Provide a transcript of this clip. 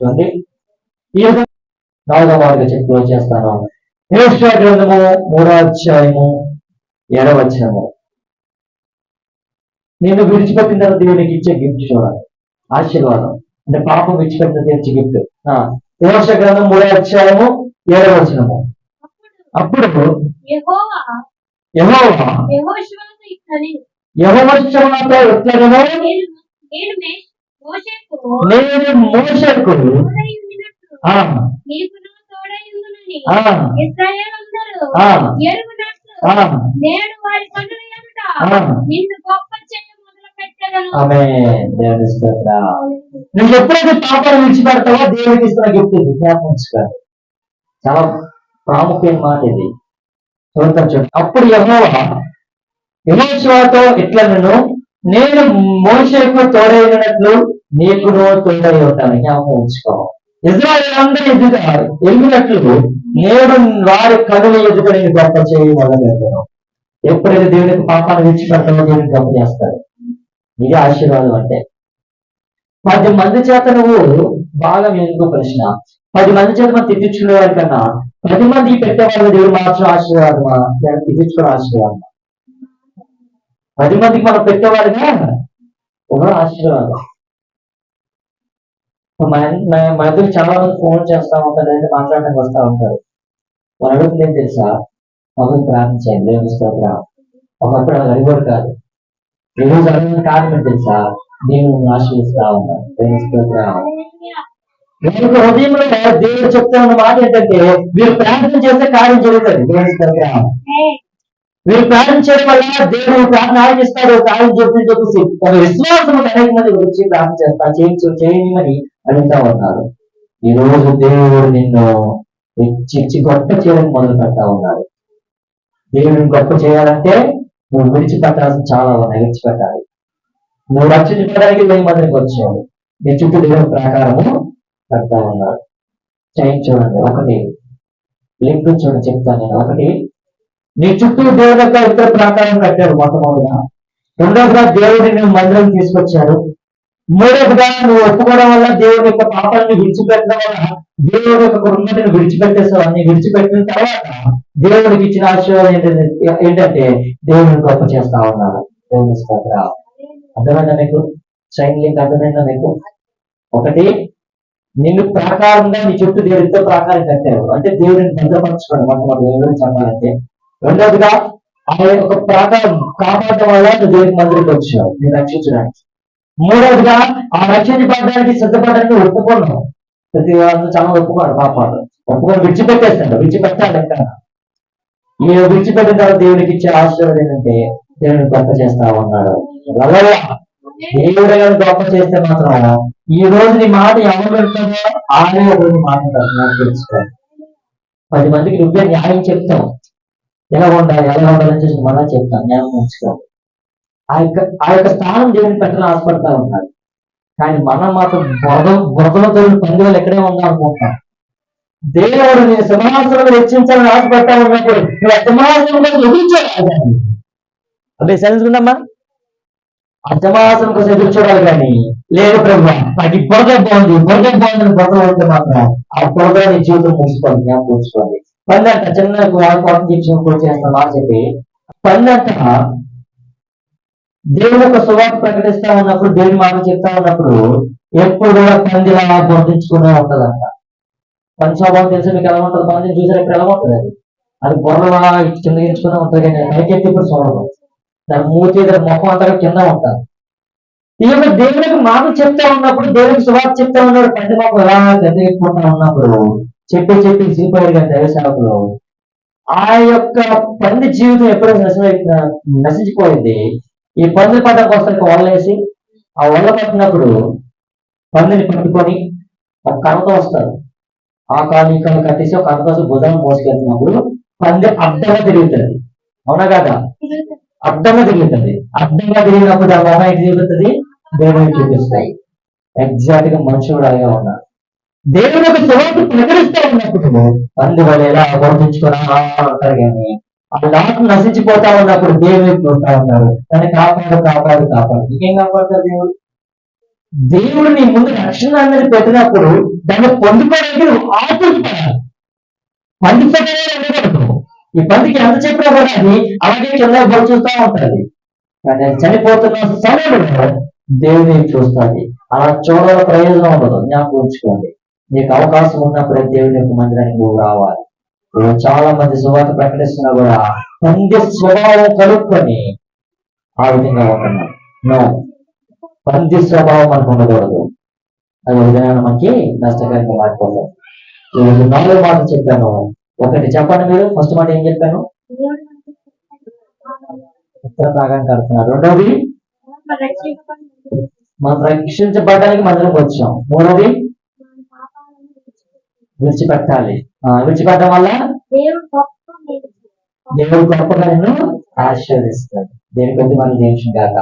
చూడండి. ఈ విధంగా నాలుగో వారిగా చెప్పి చేస్తాను. యెహోషువ గ్రంథము మూడో అధ్యాయము ఏడవ వచనము. నేను విడిచిపెట్టిన తర్వాత దేవునికి ఇచ్చే గిఫ్ట్ చూడాలి ఆశీర్వాదం. అంటే పాపం విడిచిపెట్టిన దేవుడి గిఫ్ట్ యెహోషువ గ్రంథం మూడో అధ్యాయము ఏడవ వచనము. అప్పుడు అప్పుడు యెహోవా నేను మోషేకు నేను వారి ఎదుట. నిన్ను గొప్ప. నువ్వు ఎప్పుడైతే పాపాలు విడిచిపెడతావో దేవుడికి ఇస్తున్న గిఫ్ట్ ఇది. జ్ఞాపకం ఉంచుకోవాలి చాలా ప్రాముఖ్యమైన మాట ఇది. చూడండి అప్పుడు యెహోవా యెహోషువతో ఇట్లా నేను నేను మోషకు తోడైనట్లు నీకును తోడై ఉంటాను. జ్ఞాపకం ఉంచుకో. ఇజ్రాయల్ అందరూ ఎదుట ఎరిగినట్లు నేను వారి కనుల ఎదుట నేను గొప్ప వల్ల మొదలుపెట్టాను ఎప్పుడైతే దేవునికి పాపాన్ని విడిచిపెడతామో దేవునికి గొప్ప చేస్తాడు ఇది ఆశీర్వాదం అంటే. పది మంది చేత నువ్వు బాగా మీ ప్రశ్న? పది మంది చేత మనం తిట్టించుకునే వారి కన్నా పది మంది పెట్టేవాళ్ళు దేవుడు మాత్రం ఆశీర్వాదమా? లేదా తిట్టించుకోవడం ఆశీర్వాదమా? పది మందికి మనం పెట్టేవాడుగా ఒక ఆశీర్వాదం. మా దగ్గర చాలా మంది ఫోన్ చేస్తా ఉంటారు లేదా మాట్లాడడానికి వస్తా ఉంటారు. వాళ్ళు అడుగుతుంది ఏం తెలుసా? మొదలు ప్రార్థించండి దేవుని స్తోత్రం ఒకప్పుడు అలా అడిగోడు కాదు. ఈ రోజు అడిగిన కారణం తెలుసా? నేను ఆశీర్వదిస్తా ఉన్నాను దేవుని స్తోత్రం వీళ్ళకి హృదయంలో దేవుడు చెప్తా ఉన్న మాట ఏంటంటే మీరు ప్రార్థన చేస్తే కార్యం జరుగుతుంది. దేవుని స్తోత్రం మీరు ప్రార్థన చేయడం వల్ల దేవుడు ప్రార్థన ఆలోచిస్తాడు ప్రార్థన జరుగుతుంది చెప్పేసి ఒక విశ్వాసం అనేక మంది వచ్చి ప్రార్థన చేస్తా చేయించు చేయమని అడుగుతా ఉన్నారు. ఈ రోజు దేవుడు నిన్ను హెచ్చించి గొప్ప చేయడం మొదలు పెడతా ఉన్నాడు. దేవుడిని గొప్ప చేయాలంటే నువ్వు విడిచిపెట్టాల్సిన చాలా ఉన్నాయి. విడిచిపెట్టాలి. నువ్వు రక్షించుకోవడానికి వెయ్యి మొదటికి వచ్చావు నీ చుట్టూ దేవుని ప్రకారము పెడతా ఉన్నాడు. చేయించూడండి ఒకటి. లింక్ చూడండి. చెప్తాను నేను. ఒకటి. నీ చుట్టూ దేవుని యొక్క ఇతర ప్రాకారం కట్టారు మొట్టమొదటిగా. రెండవదిగా దేవుడిని నువ్వు మందిరం తీసుకొచ్చాడు. మూడవదిగా నువ్వు ఒప్పుకోవడం వల్ల దేవుడి యొక్క పాపాలను విడిచిపెట్టడం వల్ల దేవుడి యొక్క కుటుంబాన్ని విడిచిపెట్టేస్తావు అన్ని విడిచిపెట్టిన తర్వాత దేవుడికి ఇచ్చిన ఆశీర్వాదం ఏంటంటే ఏంటంటే దేవుడిని గొప్ప చేస్తా ఉన్నారు. దేవుని స్తోత్ర అర్థమైందా మీకు చైన్ లింక్ అర్థమైందా మీకు ఒకటి నిన్ను ప్రాకారంగా నీ చుట్టూ దేవుడితో ప్రాకారం కట్టారు అంటే దేవుడిని భద్రపరచుకోండి మొట్టమొదటి. దేవుడిని చెప్పాలంటే రెండవదిగా ఆయన ఒక ప్రాకారం కాపాడటం వల్ల నువ్వు దేవుడి మందిరికి వచ్చావు నేను రక్షించడానికి. మూడవదిగా ఆ రక్షించబడడానికి సిద్ధపడడానికి ఒప్పుకున్నావు ప్రతి వాళ్ళు చాలా ఒప్పుకోరు పాపాలు ఒప్పుకొని విడిచిపెట్టేస్తాడు విడిచిపెట్టాలి ఇంకా. ఈ విడిచిపెట్టిన తర్వాత దేవుడికి ఇచ్చే ఆశీర్వాదం ఏంటంటే దేవుని గొప్ప చేస్తా ఉన్నాడు. దేవుడు గొప్ప చేస్తే మాత్రం ఈ రోజు నీ మాట ఎవరు పెడుతుందో ఆయనే రోజు మాట్లాడతాడు నాకు తెలుసుకోవాలి పది మందికి నువ్వే న్యాయం చెప్తావు. ఎలా ఉండాలి ఎలా ఉండాలని చెప్పి మళ్ళా చెప్తాను న్యాయం ఉంచుకోవాలి ఆ యొక్క ఆ యొక్క స్థానం దేవుని పెట్టాలని ఆశపడతా ఉన్నాడు కానీ మనం మాత్రం బురద బురదలతో పందులు ఎక్కడే ఉందా అనుకుంటాం దేవుడు నేను సింహాసనం వెచ్చించాలని ఆశపడతా ఉన్నప్పుడు నువ్వు కోసం ఎదుర్చోవాలి అదే ఆ సింహాసనం కోసం ఎదురు చూడాలి కానీ. లేదు ప్రభు నాకు ఈ బురద బాగుంది బురద బాగుందని బురద ఉంటే మాత్రం ఆ బురద నీ జీవితం ముగిసుకోవాలి జ్ఞాపకం పందంట చిన్న కోపం చెప్పి కూడా చేస్తాను మాట చెప్పి పందంట దేవుని యొక్క సువార్త ప్రకటిస్తా ఉన్నప్పుడు దేవుని మాట చెప్తా ఉన్నప్పుడు ఎప్పుడు కూడా పందిలా బొర్దించుకునే ఉంటదంట. పంది స్వభావం తెలిసి మీకు ఎలా ఉంటుంది? పందిని చూసారు ఇక్కడ ఎలా ఉంటుంది? అది అది బొర్రలా కింద గించుకునే ఉంటుంది కానీ పైకెత్తి ఇప్పుడు చూడదు. దాని మూతి దాని ముఖం అంతా కింద ఉంటారు ఈ యొక్క దేవునికి మాట చెప్తా ఉన్నప్పుడు దేవునికి సువార్త చెప్తా ఉన్నప్పుడు పంది ముఖం ఎలా గద్దెక్కిపోతా ఉన్నప్పుడు చెప్పి చెప్పి సిరిపోయారు కానీ దైవ ఆ యొక్క పంది జీవితం ఎప్పుడైతే నశించి నశించిపోయింది. ఈ పంది పడ్డ కోసం వలలేసి ఆ వల్ల పట్టినప్పుడు పందిని పట్టుకొని ఒక కర్రతో వస్తారు. ఆ కాలు ఈ కాలు కట్టేసి ఒక కర్రతో భుజం మోసుకెళ్తున్నప్పుడు పంది అడ్డంగా తిరుగుతుంది. అవునా కదా? అడ్డంగా తిరుగుతుంది. అడ్డంగా తిరిగినప్పుడు ఆ మొహం ఎటు తిరుగుతుంది దేవుడికి చూపిస్తాయి ఎగ్జాక్ట్గా మనుషులు అలాగే ఉన్నారు. దేవుని యొక్క సువార్త ప్రకటిస్తూ ఉన్నప్పుడు పంది వాళ్ళు ఎలా వర్తించుకొని ఉంటారు కానీ ఆ లాట్ నశించిపోతా ఉన్నప్పుడు దేవుని చూస్తా ఉన్నారు దాన్ని కాపాడు కాపాడు కాపాడు. ఇంకేం కాపాడుతారు దేవుడు? దేవుడు నీ ముందు రక్షణ అనేది పెట్టినప్పుడు దాన్ని పొందుకోవడానికి నువ్వు ఆపుతాడు ఉండకూడదు. ఈ పందికి ఎంత చెప్పినా కూడా అది అలాగే కింద పడి చూస్తూ ఉంటుంది. కానీ చనిపోతున్న సమయంలో దేవుని చూస్తుంది. అలా చూడాల ప్రయోజనం ఉండదు. జ్ఞాపకం ఉంచుకోండి. నీకు అవకాశం ఉన్నప్పుడే దేవుని యొక్క మందిరానికి నువ్వు రావాలి. చాలా మంది సువార్త ప్రకటిస్తున్నా కూడా పంది స్వభావం కలుపుకొని ఆ విధంగా ఉంటున్నారు నో. పంది స్వభావం మనకు ఉండకూడదు. అది విధంగా మనకి నష్టకరంగా మారిపోతుంది. ఈరోజు నాలుగు మాటలు చెప్పాను. ఒకటి చెప్పండి మీరు. ఫస్ట్ మాట ఏం చెప్పాను? ఉత్తర భాగం కడుతున్నారు. రెండోది మన రక్షించబడడానికి మందిరం వచ్చాం. విడిచిపెట్టాడు. విడిచిపెట్టాలి ఆ, విడిచిపెట్టడం వల్ల దేవుడు. దేవుడు గొప్పగా నిన్ను ఆశీర్వదిస్తాడు దేని కొద్ది మనం జీవించిన కాక